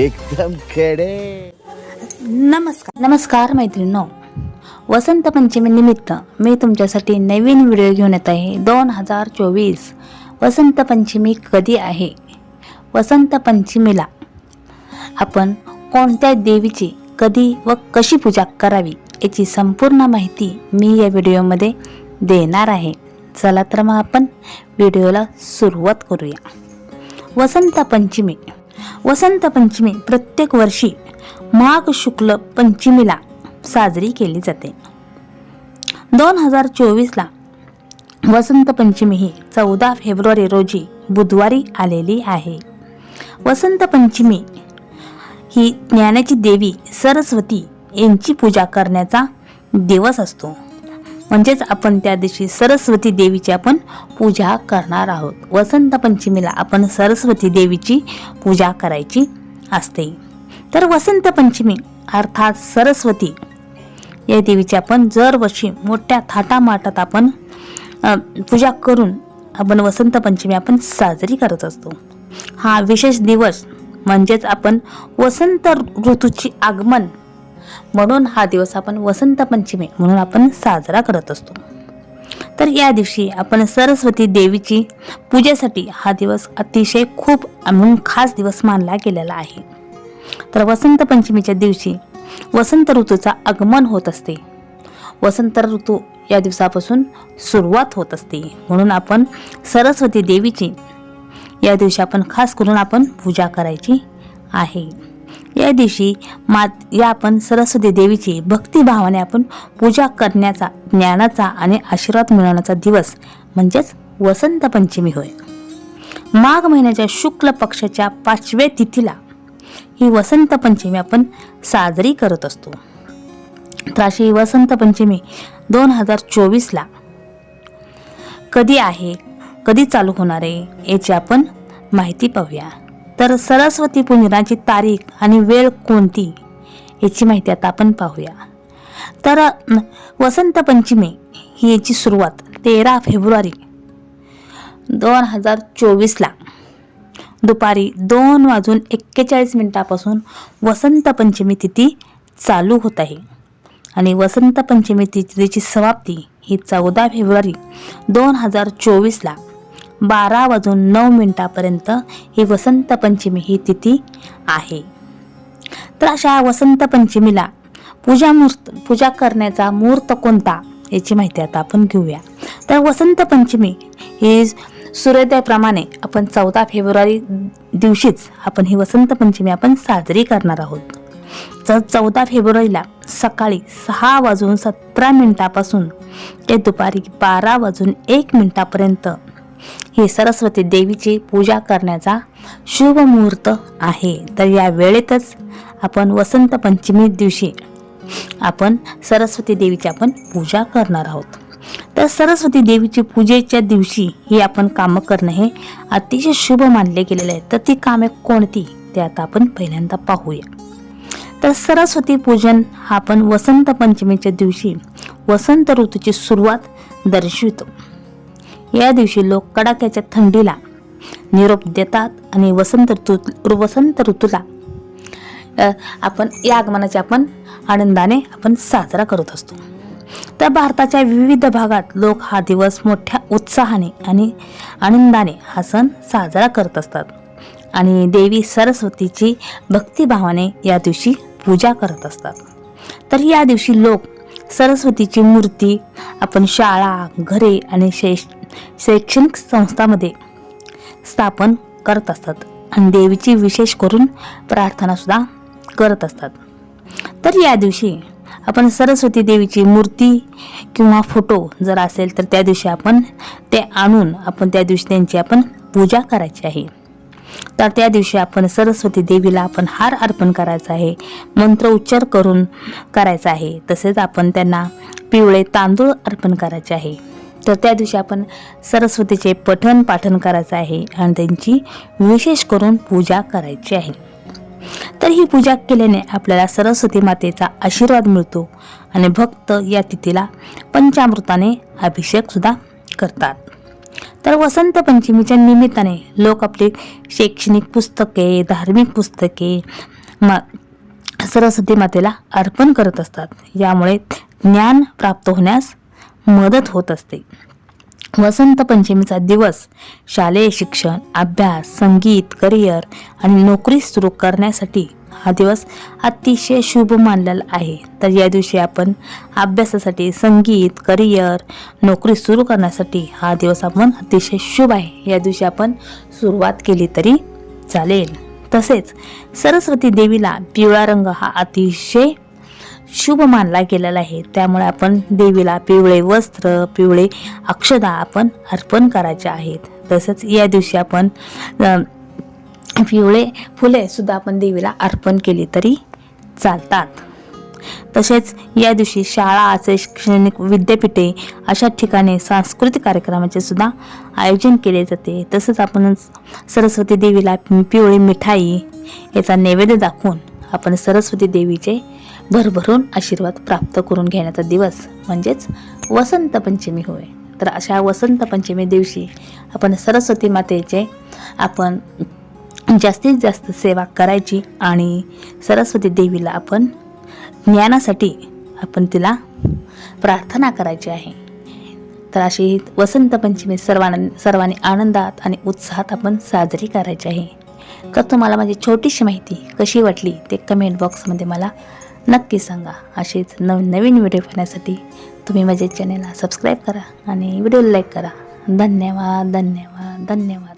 एकदम खेडे. नमस्कार. नमस्कार मैत्रिणींनो. वसंत पंचमी निमित्त मी तुमच्यासाठी नवीन व्हिडिओ घेऊन येत आहे. दोन हजार चोवीस वसंत पंचमी कधी आहे? वसंत पंचमीला आपण कोणत्या देवीची कधी व कशी पूजा करावी याची संपूर्ण माहिती मी या व्हिडिओमध्ये देणार आहे. चला तर मग आपण व्हिडिओला सुरुवात करूया. वसंत पंचमी वसंत पंचमी प्रत्येक वर्षी माघ शुक्ल पंचमीला साजरी केली जाते. दोन हजार चोवीसला वसंत पंचमी ही चौदा फेब्रुवारी रोजी बुधवारी आलेली आहे. वसंत पंचमी ही ज्ञानाची देवी सरस्वती यांची पूजा करण्याचा दिवस असतो. म्हणजेच आपण त्या दिवशी सरस्वती देवीची आपण पूजा करणार आहोत. वसंत पंचमीला आपण सरस्वती देवीची पूजा करायची असते. तर वसंत पंचमी अर्थात सरस्वती या देवीची आपण दरवर्षी मोठ्या थाटामाटात आपण पूजा करून आपण वसंत पंचमी आपण साजरी करत असतो. हा विशेष दिवस म्हणजेच आपण वसंत ऋतूची आगमन म्हणून हा दिवस आपण वसंत पंचमी म्हणून आपण साजरा करत असतो. तर या दिवशी आपण सरस्वती देवीची पूजेसाठी हा दिवस अतिशय खूप म्हणून खास दिवस मानला गेलेला आहे. तर वसंत पंचमीच्या दिवशी वसंत ऋतूचा आगमन होत असते. वसंत ऋतू या दिवसापासून सुरुवात होत असते. म्हणून आपण सरस्वती देवीची या दिवशी आपण खास करून आपण पूजा करायची आहे. या दिवशी मात या आपण सरस्वती देवीची भक्तिभावाने आपण पूजा करण्याचा ज्ञानाचा आणि आशीर्वाद मिळवण्याचा दिवस म्हणजेच वसंत पंचमी होय. माघ महिन्याच्या शुक्ल पक्षाच्या पाचव्या तिथीला ही वसंत पंचमी आपण साजरी करत असतो. तर अशी वसंत पंचमी दोन हजार चोवीसला कधी आहे कधी चालू होणार आहे याची आपण माहिती पाहूया. तर सरस्वती पूजनाची तारीख आणि वेळ कोणती याची माहिती आता आपण पाहूया. तर वसंत पंचमी ही याची सुरुवात तेरा फेब्रुवारी दोन हजार चोवीसला. दुपारी दोन वाजून एक्केचाळीस मिनिटापासून वसंत पंचमी तिथी चालू होत आहे. आणि वसंत पंचमी तिथीची समाप्ती ही चौदा फेब्रुवारी दोन हजार चोवीसला. बारा वाजून नऊ मिनिटापर्यंत ही वसंत पंचमी ही तिथी आहे. तर अशा वसंत पंचमीला पूजा मूर्त पूजा करण्याचा मुहूर्त कोणता याची माहिती आता आपण घेऊया. तर वसंत पंचमी ही सूर्योदयाप्रमाणे आपण चौदा फेब्रुवारी दिवशीच आपण ही वसंत पंचमी आपण साजरी करणार आहोत. तर चौदा फेब्रुवारीला सकाळी सहा वाजून सतरा मिनिटापासून ते दुपारी बारा वाजून एक मिनिटापर्यंत ही सरस्वती देवीची पूजा करण्याचा शुभ मुहूर्त आहे. तर या वेळेतच आपण वसंत पंचमी दिवशी आपण सरस्वती देवीची आपण पूजा करणार आहोत. तर सरस्वती देवीची पूजेच्या दिवशी ही आपण कामं करणं हे अतिशय शुभ मानले गेलेले आहे. तर ती कामे कोणती? ते आता आपण पहिल्यांदा पाहूया. तर सरस्वती पूजन हा आपण वसंत पंचमीच्या दिवशी वसंत ऋतूची सुरुवात दर्शवितो. या दिवशी लोक कडाक्याच्या थंडीला निरोप देतात आणि वसंत ऋतू वसंत ऋतूला आपण या आगमनाचे आपण आनंदाने आपण साजरा करत असतो. तर भारताच्या विविध भागात लोक हा दिवस मोठ्या उत्साहाने आणि आनंदाने हा सण साजरा करत असतात. आणि देवी सरस्वतीची भक्तिभावाने या दिवशी पूजा करत असतात. तर या दिवशी लोक सरस्वतीची मूर्ती आपण शाळा घरे आणि शेष शैक्षणिक संस्थांमध्ये स्थापन करत असतात आणि देवीची विशेष करून प्रार्थना सुद्धा करत असतात. तर या दिवशी आपण सरस्वती देवीची मूर्ती किंवा फोटो जर असेल तर त्या दिवशी आपण ते आणून आपण त्या दिवशी त्यांची आपण पूजा करायची आहे. तर त्या दिवशी आपण सरस्वती देवीला आपण हार अर्पण करायचा आहे मंत्र उच्चार करून करायचा आहे. तसेच आपण त्यांना पिवळे तांदूळ अर्पण करायचे आहे. तर त्या दिवशी आपण सरस्वतीचे पठण पाठन करायचं आहे आणि त्यांची विशेष करून पूजा करायची आहे. तर ही पूजा केल्याने आपल्याला सरस्वती मातेचा आशीर्वाद मिळतो आणि भक्त या तिथीला पंचामृताने अभिषेकसुद्धा करतात. तर वसंत पंचमीच्या निमित्ताने लोक आपली शैक्षणिक पुस्तके धार्मिक पुस्तके मा सरस्वती मातेला अर्पण करत असतात. यामुळे ज्ञान प्राप्त होण्यास मदत होत असते. वसंत पंचमीचा दिवस शालेय शिक्षण अभ्यास संगीत करिअर आणि नोकरी सुरू करण्यासाठी हा दिवस अतिशय शुभ मानलेला आहे. तर या दिवशी आपण अभ्यासासाठी संगीत करिअर नोकरी सुरू करण्यासाठी हा दिवस आपण अतिशय शुभ आहे. या दिवशी आपण सुरुवात केली तरी चालेल. तसेच सरस्वती देवीला पिवळा रंग हा अतिशय शुभ मानला गेलेला आहे. त्यामुळे आपण देवीला पिवळे वस्त्र पिवळे अक्षदा आपण अर्पण करायचे आहेत. तसंच या दिवशी आपण पिवळे फुले सुद्धा आपण देवीला अर्पण केली तरी चालतात. तसेच या दिवशी शाळा शैक्षणिक विद्यापीठे अशा ठिकाणी सांस्कृतिक कार्यक्रमाचे सुद्धा आयोजन केले जाते. तसंच आपण सरस्वती देवीला पिवळी मिठाई याचा नैवेद्य दाखवून आपण सरस्वती देवीचे भरभरून आशीर्वाद प्राप्त करून घेण्याचा दिवस म्हणजेच वसंत पंचमी होय. तर अशा वसंत पंचमी दिवशी आपण सरस्वती मातेचे आपण जास्तीत जास्त सेवा करायची आणि सरस्वती देवीला आपण ज्ञानासाठी आपण तिला प्रार्थना करायची आहे. तर अशी वसंत पंचमी सर्वां सर्वांनी आनंदात आणि उत्साहात आपण साजरी करायची आहे. तर तुम्हाला माझी छोटीशी माहिती कशी वाटली ते कमेंट बॉक्समध्ये मला नक्की सांगा. अशीच नवीन नवीन व्हिडिओ पाहण्यासाठी तुम्ही माझ्या चॅनेलला सबस्क्राईब करा आणि व्हिडिओला लाईक करा. धन्यवाद धन्यवाद धन्यवाद.